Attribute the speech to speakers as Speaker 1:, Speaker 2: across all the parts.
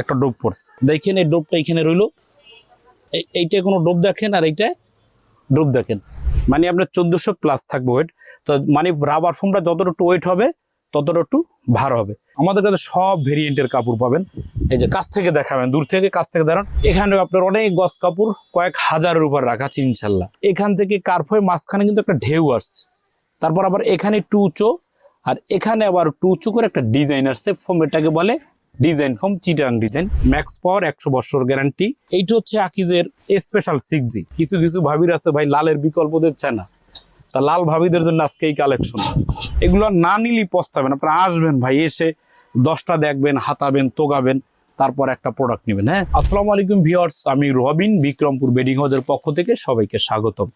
Speaker 1: একটা ডোপ পড়ছে। দেখেন এই ডোপটা এখানে রইল। এই, এইটা কোনো ডোপ দেখেন আর এইটা ডোপ দেখেন। মানে আপনার চোদ্দোশো প্লাস থাকবে ওয়েট তো মানে রাবার ফোমটা যতটা একটু ওয়েট হবে ততটা একটু ভার হবে। আমাদের কাছে সব ভেরিয়েন্টের কাপড় পাবেন। এই যে কাছ থেকে দেখাবেন, দূর থেকে কাছ থেকে দেখান এখানে আপনার অনেক গস কাপড়, কয়েক হাজারের উপর রাখা আছে ইনশাল্লাহ। এখান থেকে কার্ফয়ে মাঝখানে কিন্তু একটা ঢেউ আসছে। তারপর আবার এখানে একটু উঁচু আর এখানে আবার একটু উঁচু করে একটা ডিজাইন আসছে। ফোম এটাকে বলে design from Chittagong design, max power একশো বছর গ্যারান্টি। এইটা হচ্ছে আকিজের স্পেশাল সিক্স কিছু কিছু ভাবির আছে, ভাই, লালের বিকল্প দিচ্ছে না। তা লাল ভাবিদের জন্য আজকে এই কালেকশন এগুলো না নিলেই পস্তাবেন, আপনারা আসবেন, ভাই, এসে দশটা দেখবেন, হাতাবেন, তোগাবেন, তারপর একটা প্রোডাক্ট নেবেন হ্যাঁ? আসসালামু আলাইকুম ভিউয়ার্স আমি রবিন, বিক্রমপুর বেডিং হাউসের পক্ষ থেকে সবাইকে স্বাগতম।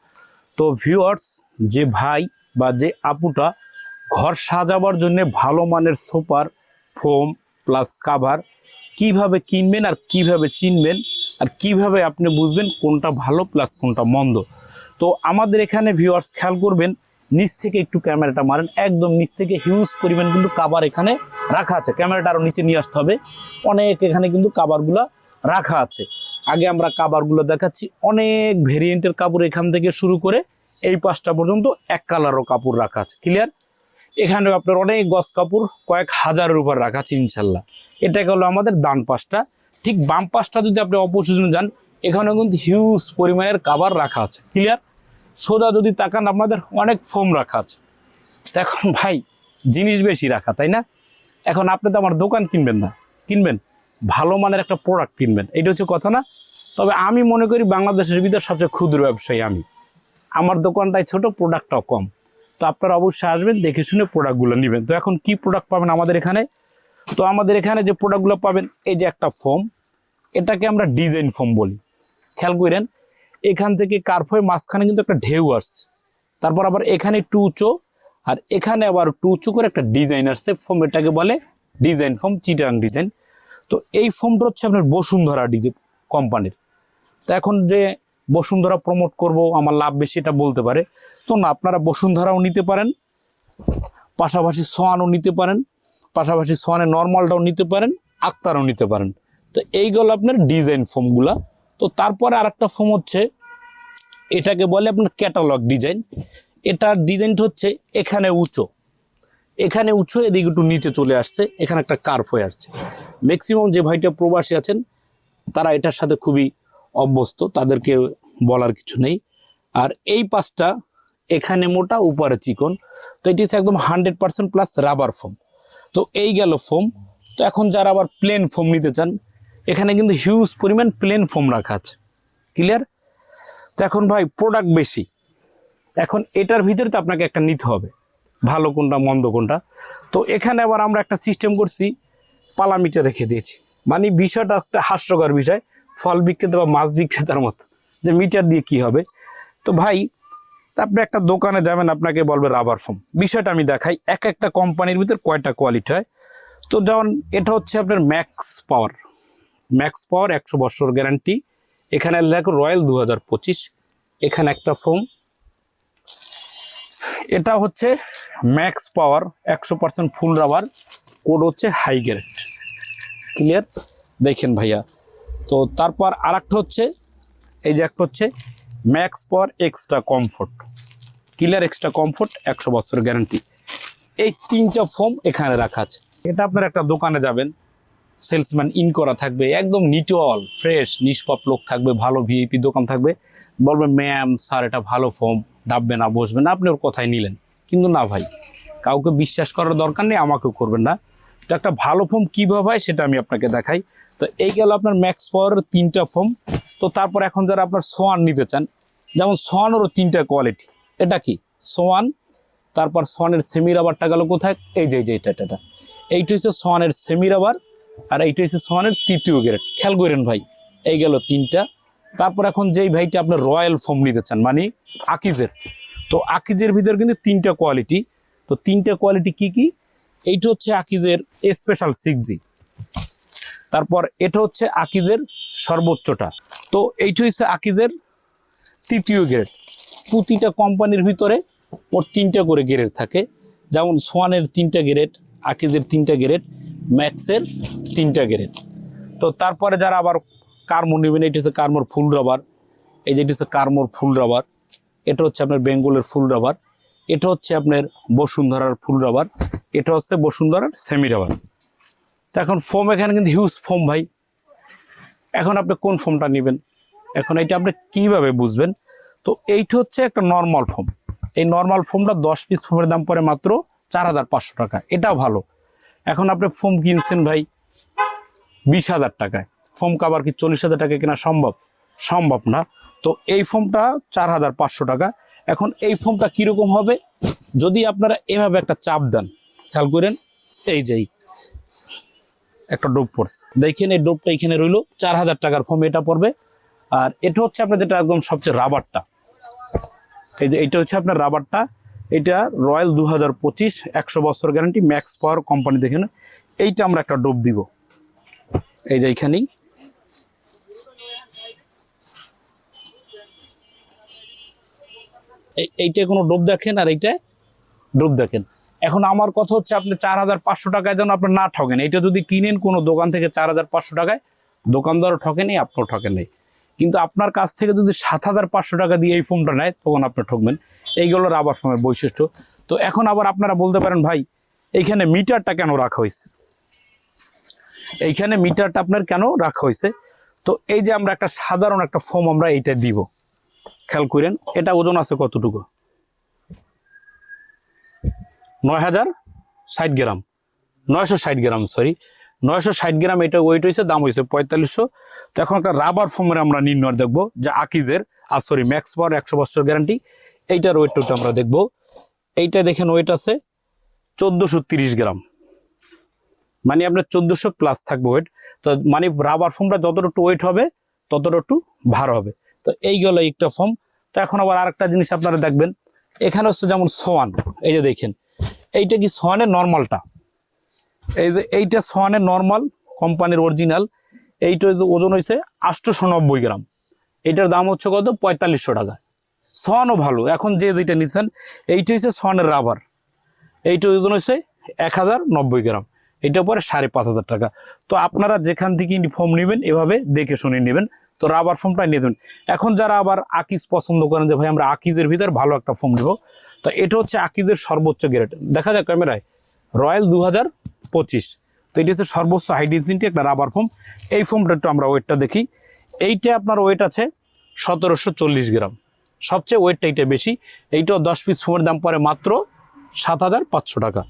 Speaker 1: তো ভিউয়ার্স যে ভাই বা যে আপুটা ঘর সাজাবার জন্য ভালো মানের সোপার ফোম প্লাস কাভার কীভাবে কিনবেন আর কীভাবে চিনবেন আর কীভাবে আপনি বুঝবেন কোনটা ভালো প্লাস কোনটা মন্দ। তো আমাদের এখানে ভিউয়ার্স খেয়াল করবেন, নিচ থেকে একটু ক্যামেরাটা মারেন, একদম নিচ থেকে হিউজ পরিমাণ কিন্তু কাবার এখানে রাখা আছে। ক্যামেরাটা আরও নিচে নিয়ে আসতে হবে। অনেক এখানে কিন্তু কাবারগুলো রাখা আছে। আগে আমরা কাবারগুলো দেখাচ্ছি, অনেক ভেরিয়েন্টের কাপড় এখান থেকে শুরু করে এই পাঁচটা পর্যন্ত এক কালারও কাপড় রাখা আছে। ক্লিয়ার এখানে আপনার অনেক গস কাপড়, কয়েক হাজারের উপর রাখা আছে, ইনশাল্লাহ। এটাকে হলো আমাদের ডান পাশটা। ঠিক বাম পাশটা যদি আপনি অপোজিশনে যান, এখানেও কিন্তু হিউজ পরিমাণের কাবার রাখা আছে। ক্লিয়ার সোজা যদি তাকান, আপনাদের অনেক ফোম রাখা আছে। এখন ভাই, জিনিস বেশি রাখা, তাই না? এখন আপনি তো আমার দোকান কিনবেন না। কিনবেন? ভালো মানের একটা প্রোডাক্ট কিনবেন। এটা হচ্ছে কথা না? তবে আমি মনে করি বাংলাদেশের ভিতর সবচেয়ে ক্ষুদ্র ব্যবসায়ী আমি। আমার দোকানটাই ছোট প্রোডাক্টটাও কম। তো আপনারা অবশ্যই আসবেন, দেখে শুনে প্রোডাক্টগুলো নেবেন। তো এখন কি প্রোডাক্ট পাবেন আমাদের এখানে? তো আমাদের এখানে যে প্রোডাক্টগুলো পাবেন, এই যে একটা ফোম এটাকে আমরা ডিজাইন ফোম বলি। খেয়াল করেন, এখান থেকে কার্ফয়ে মাঝখানে কিন্তু একটা ঢেউ আসছে। তারপর আবার এখানে একটু উঁচু আর এখানে আবার একটু উঁচু করে একটা ডিজাইন আসছে। ফোম এটাকে বলে ডিজাইন ফোম চিটাং ডিজাইন তো এই ফোমটা হচ্ছে আপনার বসুন্ধরা ডিজাইন কোম্পানির তো এখন যে বসুন্ধরা প্রমোট করব, আমার লাভ বেশি, এটা বলতে পারে। তো না, আপনারা বসুন্ধরাও নিতে পারেন, পাশাপাশি সোয়ানও নিতে পারেন, পাশাপাশি সোয়ানের নর্মালটাও নিতে পারেন, আক্তারও নিতে পারেন। তো এইগুলো আপনার ডিজাইন ফোমগুলা। তো তারপরে আর একটা ফোম হচ্ছে, এটাকে বলে আপনার ক্যাটালগ ডিজাইন। এটার ডিজাইনটা হচ্ছে এখানে উঁচু। এখানে উঁচু, এদিকে একটু নিচে চলে আসছে, এখানে একটা কার্ভ হয়ে আসছে। ম্যাক্সিমাম যে ভাইটা প্রবাসী আছেন, তারা এটার সাথে খুবই অভ্যস্ত, তাদেরকে বলার কিছু নেই। আর এই পাশটা এখানে মোটা, উপরে চিকন। তো এটি হচ্ছে একদম hundred percent plus rubber foam তো এই গেল ফোম তো এখন যারা আবার প্লেন ফোম নিতে চান, এখানে কিন্তু হিউজ পরিমাণ প্লেন ফোম রাখা আছে। ক্লিয়ার তো এখন ভাই প্রোডাক্ট বেশি। এখন এটার ভিতরে তো আপনাকে একটা নিতে হবে। ভালো কোনটা, মন্দ কোনটা। তো এখানে আবার আমরা একটা সিস্টেম করছি পালা মিটার রেখে দিয়েছি। মানে বিষয়টা একটা হাস্যকর বিষয়। ফল বিক্রেতা বা মাছ বিক্রেতার মতো, যে মিটার দিয়ে কি হবে? তো ভাই, আপনি একটা দোকানে যাবেন, আপনাকে বলবে রাবার ফোম বিষয়টা আমি দেখাই, এক একটা কোম্পানির ভিতর কয়টা কোয়ালিটি হয়? তো যেমন এটা হচ্ছে আপনার ম্যাক্স পাওয়ার ম্যাক্স পাওয়ার একশো বছর গ্যারান্টি এখানে লেখো রয়্যাল দু হাজার পঁচিশ, এখানে একটা ফোম এটা হচ্ছে ম্যাক্স পাওয়ার একশো পার্সেন্ট ফুল রাবার কোড হচ্ছে হাই গ্রেড ক্লিয়ার দেখেন ভাইয়া তো তারপর আর হচ্ছে, এই যে একটা হচ্ছে ম্যাক্স পর extra comfort killer extra comfort একশো বছর গ্যারান্টি। এই তিনটা ফোম এখানে রাখা আছে। এটা আপনার একটা দোকানে যাবেন, সেলসম্যান ইন করা থাকবে, একদম নিটল ফ্রেশ, নিষ্পাপ লোক থাকবে, ভালো ভিআইপি দোকান থাকবে। বলবে ম্যাম, স্যার, এটা ভালো ফোম ডাববে না বসবে না। আপনি ওর কথাই নিলেন। কিন্তু না ভাই, কাউকে বিশ্বাস করার দরকার নেই, আমাকেও করবেন না। তো একটা ভালো ফোম কীভাবে হয় সেটা আমি আপনাকে দেখাই। তো এই গেল আপনার ম্যাক্স পাওয়ারের তিনটা ফোম। তো তারপর এখন যারা আপনার সোয়ান নিতে চান, যেমন সোয়ানেরও তিনটা কোয়ালিটি এটা কি? সোয়ান তারপর সোয়ানের সেমি রাবারটা গেল কোথায়? এই যে যে, এটা এটা। এইটা হচ্ছে সোয়ানের সেমি রাবার আর এইটা হচ্ছে সোয়ানের তৃতীয় গ্রেড খেয়াল করেন ভাই, এই গেল তিনটা। তারপর এখন যেই ভাইটা আপনার রয়্যাল ফোম নিতে চান মানে আকিজের তো আকিজের ভিতর কিন্তু তিনটা কোয়ালিটি তো তিনটা কোয়ালিটি কি কি? এইটা হচ্ছে আকিজের স্পেশাল সিক্স তারপর এটা হচ্ছে আকিজের সর্বোচ্চটা। তো এইটা হচ্ছে আকিজের তৃতীয় গ্রেড প্রতিটা কোম্পানির ভিতরে ওর তিনটা করে গ্রেড থাকে। যেমন সোয়ানের তিনটা গ্রেড আকিজের তিনটা গ্রেড ম্যাক্সের তিনটা গ্রেড তো তারপরে যারা আবার কার্মো নেবেন এটি হচ্ছে কার্মোর ফুল রাবার এই যেটি হচ্ছে কার্মোর ফুল রাবার এটা হচ্ছে আপনার বেঙ্গলের ফুল রাবার এটা হচ্ছে আপনার বসুন্ধরার ফুল রাবার এটা হচ্ছে বসুন্ধরার সেমি রাবার তো এখন ফোম এখানে কিন্তু হিউজ ফোম ভাই। এখন আপনি কোন ফোমটা নেবেন? এখন এটা আপনি কীভাবে বুঝবেন? তো এইটা হচ্ছে একটা নর্মাল ফোম এই নর্মাল ফোমটা দশ পিস ফোমের দাম পড়ে মাত্র চার হাজার পাঁচশো টাকা। এটাও ভালো। এখন আপনি ফোম কিনছেন ভাই বিশ হাজার টাকায়। ফোম কাবার কি চল্লিশ হাজার টাকা কেনা সম্ভব? সম্ভব না। তো এই ফোমটা চার হাজার পাঁচশো টাকা। এখন এই ফোমটা কীরকম হবে? যদি আপনারা এভাবে একটা চাপ দেন খেয়াল করেন, এই যেই একটা ডোপ পড়ছে। দেখেন এই ডোপটা এখানে রইল চার হাজার টাকার ফোম, এটা পড়বে। আর এটা হচ্ছে আপনার যেটা একদম সবচেয়ে রাবারটা। এই যে এটা হচ্ছে আপনার রাবারটা। এটা রয়্যাল দু হাজার পঁচিশ, একশো বছর গ্যারান্টি, ম্যাক্স পাওয়ার কোম্পানি দেখেন। এইটা আমরা একটা ডোপ দিব। এই যে এইখানেই। এই- এইটায় কোনো ডোব দেখেন আর এইটায় ডোব দেখেন। এখন আমার কথা হচ্ছে আপনি চার হাজার পাঁচশো টাকায় যেন আপনি না ঠকেন এটা যদি কিনেন কোনো দোকান থেকে চার হাজার পাঁচশো টাকায়, দোকানদারও ঠকেনি আপনিও ঠকেন কিন্তু আপনার কাছ থেকে যদি সাত হাজার পাঁচশো টাকা দিয়ে এই ফোনটা নেয়, তখন আপনি ঠকবেন এইগুলো রাবার ফোমের বৈশিষ্ট্য। তো এখন আবার আপনারা বলতে পারেন, ভাই, এইখানে মিটারটা কেন রাখা হয়েছে? এইখানে মিটারটা আপনার কেন রাখা হয়েছে? তো এই যে আমরা একটা সাধারণ একটা ফোম আমরা এইটা দিব। খেয়াল করেন, এটা ওজন আছে কতটুকু? নয় হাজার ষাট গ্রাম। নয়শো ষাট গ্রাম সরি নয়শো ষাট গ্রাম এটা ওয়েট হয়েছে দাম হয়েছে পঁয়তাল্লিশশো। তো এখন একটা রাবার ফোমের আমরা নির্ণয় দেখব, যে আকিজের, আর সরি ম্যাক্স পাওয়ার একশো বছর গ্যারান্টি এইটার ওয়েটটা আমরা দেখব। এইটা দেখেন ওয়েট আছে চোদ্দোশো তিরিশ গ্রাম। মানে আপনার চোদ্দোশো প্লাস থাকবে ওয়েট তো মানে রাবার ফোমটা যতটা একটু ওয়েট হবে, ততটা একটু ভার হবে। তো এই গেল একটা ফর্ম তো এখন আবার আরেকটা জিনিস আপনারা দেখবেন। এখানে হচ্ছে যেমন সোয়ান, এই যে দেখেন। এইটা কি সোয়ানের নর্মালটা? এই যে এইটা সোয়ানের নর্মাল, কোম্পানির অরিজিনাল। এইটা হচ্ছে ওজন হয়েছে আটশোশো নব্বই গ্রাম। এটার দাম হচ্ছে কত? পঁয়তাল্লিশশো টাকা। সোয়ানও ভালো। এখন যে যেটা নিচ্ছেন এইটা হচ্ছে সোয়ানের রাবার। এইটা ওজন হচ্ছে এক হাজার নব্বই গ্রাম। এটা পরে সাড়ে পাঁচ হাজার টাকা। তো আপনারা যেখান থেকে ফোম নেবেন, এভাবে দেখে শুনে নেবেন। তো রাবার ফোমটা নিয়ে দেবেন এখন যারা আবার আকিজ পছন্দ করেন যে, ভাই, আমরা আকিজের ভিতর ভালো একটা ফোম নেব। তো এটা হচ্ছে আকিজের সর্বোচ্চ গ্রেড দেখা যায় ক্যামেরায়। রয়্যাল দু পঁচিশ। তো এটি হচ্ছে সর্বোচ্চ হাই ডিসিনটি একটা রাবার ফোম এই ফোমটা একটু আমরা ওয়েটটা দেখি। এইটা আপনার ওয়েট আছে সতেরোশো চল্লিশ গ্রাম। সবচেয়ে ওয়েটটা এইটা বেশি। এইটাও দশ পিস ফোমের দাম পরে মাত্র সাত হাজার পাঁচশো টাকা।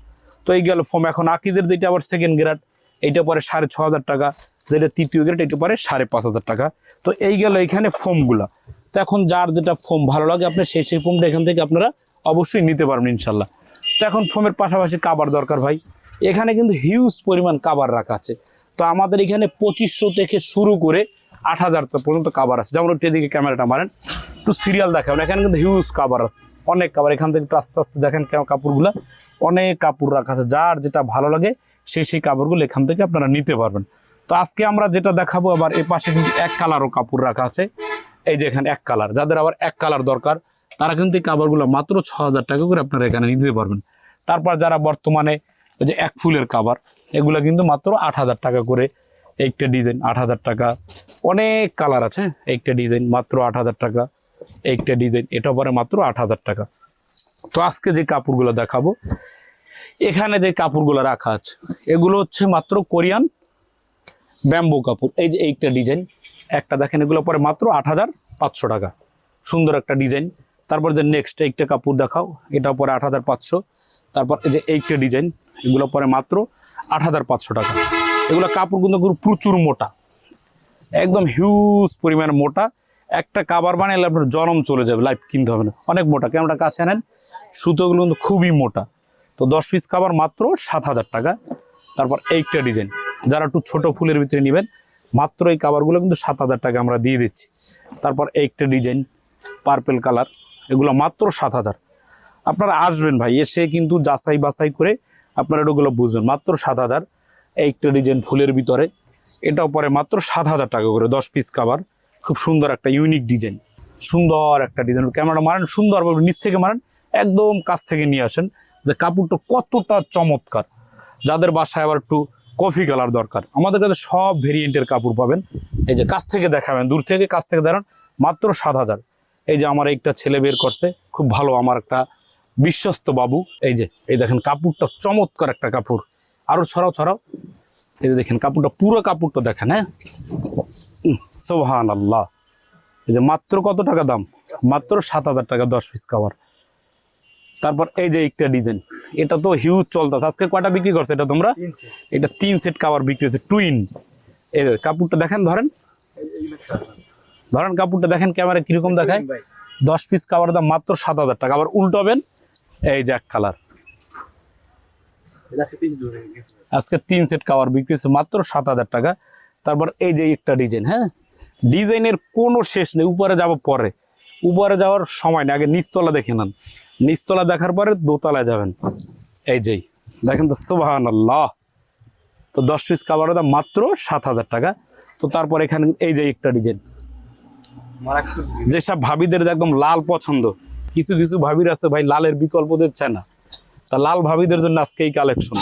Speaker 1: তো এই গেল ফোম এখন আকিদের যেটা আবার সেকেন্ড গ্রেড এইটা পরে সাড়ে ছ হাজার টাকা। যেটা তৃতীয় গ্রেড এটা পরে সাড়ে পাঁচ হাজার টাকা। তো এই গেল এখানে ফোমগুলা তো এখন যার যেটা ফোম ভালো লাগে, আপনি সেই সেই ফোমটা এখান থেকে আপনারা অবশ্যই নিতে পারবেন ইনশাল্লাহ। তো এখন ফোমের পাশাপাশি কাবার দরকার ভাই। এখানে কিন্তু হিউজ পরিমাণ কাবার রাখা আছে। তো আমাদের এখানে পঁচিশশো থেকে শুরু করে আট হাজার পর্যন্ত কাবার আছে। যেমন একটু এদিকে ক্যামেরাটা মারেন। একটু সিরিয়াল দেখাবেন। এখানে কিন্তু হিউজ কাবার আছে। অনেক কাবার। এখান থেকে একটু আস্তে আস্তে দেখেন কেন কাপড়গুলো। অনেক কাপড় রাখা আছে। যার যেটা ভালো লাগে সেই সেই কাপড়গুলো এখান থেকে আপনারা নিতে পারবেন। তো আজকে আমরা যেটা দেখাবো আবার এ পাশে কিন্তু এক কালারও কাপড় রাখা আছে। এই যে এখানে এক কালার। যাদের আবার এক কালার দরকার তারা কিন্তু এই কাপড়গুলো মাত্র ছ হাজার টাকা করে আপনারা এখানে নিতে পারবেন। তারপর যারা বর্তমানে ওই যে এক ফুলের কাবার এগুলো কিন্তু মাত্র আট হাজার টাকা করে একটা ডিজাইন আট হাজার টাকা। অনেক কালার আছে, একটা ডিজাইন মাত্র আট হাজার টাকা, একটা ডিজাইন এটা পরে মাত্র আট হাজার টাকা। তো আজকে যে কাপড়গুলো দেখাবো, এখানে যে কাপড়গুলো রাখা আছে, এগুলো হচ্ছে মাত্র কোরিয়ান ব্যাম্বো কাপড়। এই যে এইটা ডিজাইন একটা দেখেন এগুলো পরে মাত্র আট হাজার পাঁচশো টাকা। সুন্দর একটা ডিজাইন তারপর যে নেক্সট এইটা কাপড় দেখাও, এটা পরে আট হাজার পাঁচশো, তারপর যে এইটা ডিজাইন এগুলো পরে মাত্র আট হাজার পাঁচশো টাকা। এগুলো কাপড় কিন্তু পুরো প্রচুর মোটা, একদম হিউজ পরিমাণ মোটা। একটা কাবার বানাইলে আপনার জনম চলে যাবে লাইফ কিনতে হবে না। অনেক মোটা ক্যামেরাটা কাছে আনেন, সুতোগুলো কিন্তু খুবই মোটা। তো দশ পিস কাবার মাত্র সাত হাজার টাকা। তারপর এইটা ডিজাইন যারা একটু ছোট ফুলের ভিতরে নেবেন, মাত্র এই কাবারগুলো কিন্তু সাত হাজার টাকা আমরা দিয়ে দিচ্ছি। তারপর এইটা ডিজাইন পার্পেল কালার এগুলো মাত্র সাত হাজার। আপনারা আসবেন ভাই, এসে কিন্তু যাচাই বাছাই করে আপনারা এগুলো বুঝবেন। মাত্র সাত হাজার একটা ডিজাইন ফুলের ভিতরে। এটাও পরে মাত্র সাত হাজার টাকা করে, দশ পিস কাভার খুব সুন্দর একটা ইউনিক ডিজাইন সুন্দর একটা ডিজাইন ক্যামেরাটা মারেন, সুন্দরভাবে নিচ থেকে মারেন, একদম কাছ থেকে নিয়ে আসেন যে কাপড়টা কতটা চমৎকার। যাদের বাসায় আবার একটু কফি কালার দরকার, আমাদের কাছে সব ভেরিয়েন্টের কাপড় পাবেন। এই যে কাছ থেকে দেখাবেন, দূর থেকে কাছ থেকে দেখান, মাত্র সাত হাজার। এই যে আমার একটা ছেলে বের করছে খুব ভালো আমার একটা বিশ্বস্ত বাবু। এই যে এই দেখেন কাপড়টা চমৎকার একটা কাপড়। আরও ছড়াও ছড়াও। এই যে দেখেন কাপড়টা পুরো কাপড়টা দেখেন হ্যাঁ? সোহান আল্লাহ এই যে মাত্র কত টাকা দাম? মাত্র সাত হাজার টাকা দশ পিস কাভার তারপর এই যে একটা ডিজাইন এটা তো হিউজ চলতেছে। আজকে কয়টা বিক্রি করছে এটা তোমরা? এটা তিন সেট কাভার বিক্রি হচ্ছে টুইন এই যে কাপড়টা দেখেন ধরেন। ধরেন কাপড়টা দেখেন ক্যামেরা কীরকম দেখায়। দশ পিস কাভার দাম মাত্র সাত হাজার টাকা। আবার উল্টাবেন এই যে এক কালার আজকে তিন সেট কাভার বিক্রি হচ্ছে মাত্র সাত হাজার টাকা। তারপর এই যে একটা ডিজাইন হ্যাঁ? ডিজাইনের কোনো শেষ নেই উপরে যাব পরে। উপরে যাওয়ার সময় নেই আগে নিচতলা দেখে নেন। নিচতলা দেখার পরে দোতলায় যাবেন। এই যেই দেখেন তো সুবাহান আল্লাহ তো দশ পিস কাভারের দাম মাত্র সাত হাজার টাকা। তো তারপর এখানে এই যে একটা ডিজাইন যেসব ভাবিদের একদম লাল পছন্দ, কিছু কিছু ভাবির আছে ভাই লালের বিকল্প দিচ্ছে না। তা লাল ভাবিদের জন্য আজকে এই কালেকশন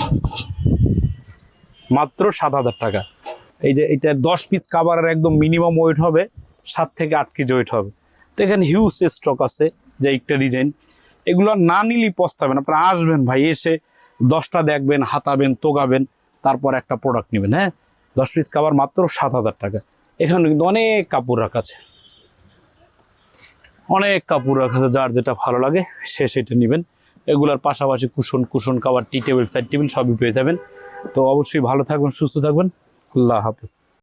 Speaker 1: মাত্র সাত হাজার টাকা। এই যে এটা দশ পিস কাভারের একদম মিনিমাম ওয়েট হবে, সাত থেকে আট কেজি ওয়েট হবে। তো এখানে হিউজ স্টক আছে যে একটা ডিজাইন এগুলো না নিলেই পস্তাবেন, আপনারা আসবেন ভাই, এসে দশটা দেখবেন, হাতাবেন, তোগাবেন, তারপর একটা প্রোডাক্ট নেবেন হ্যাঁ? দশ পিস কাভার মাত্র সাত হাজার টাকা। এখানে কিন্তু অনেক কাপড় রাখা আছে। অনেক কাপড় রাখা আছে, যার যেটা ভালো লাগে, সে সেটা নেবেন। এগুলোর পাশাপাশি কুশন কুশন কাবার টি টেবিল, সাইড টেবিল সবই পেয়ে যাবেন। তো অবশ্যই ভালো থাকবেন, সুস্থ থাকবেন। আল্লাহ হাফিজ।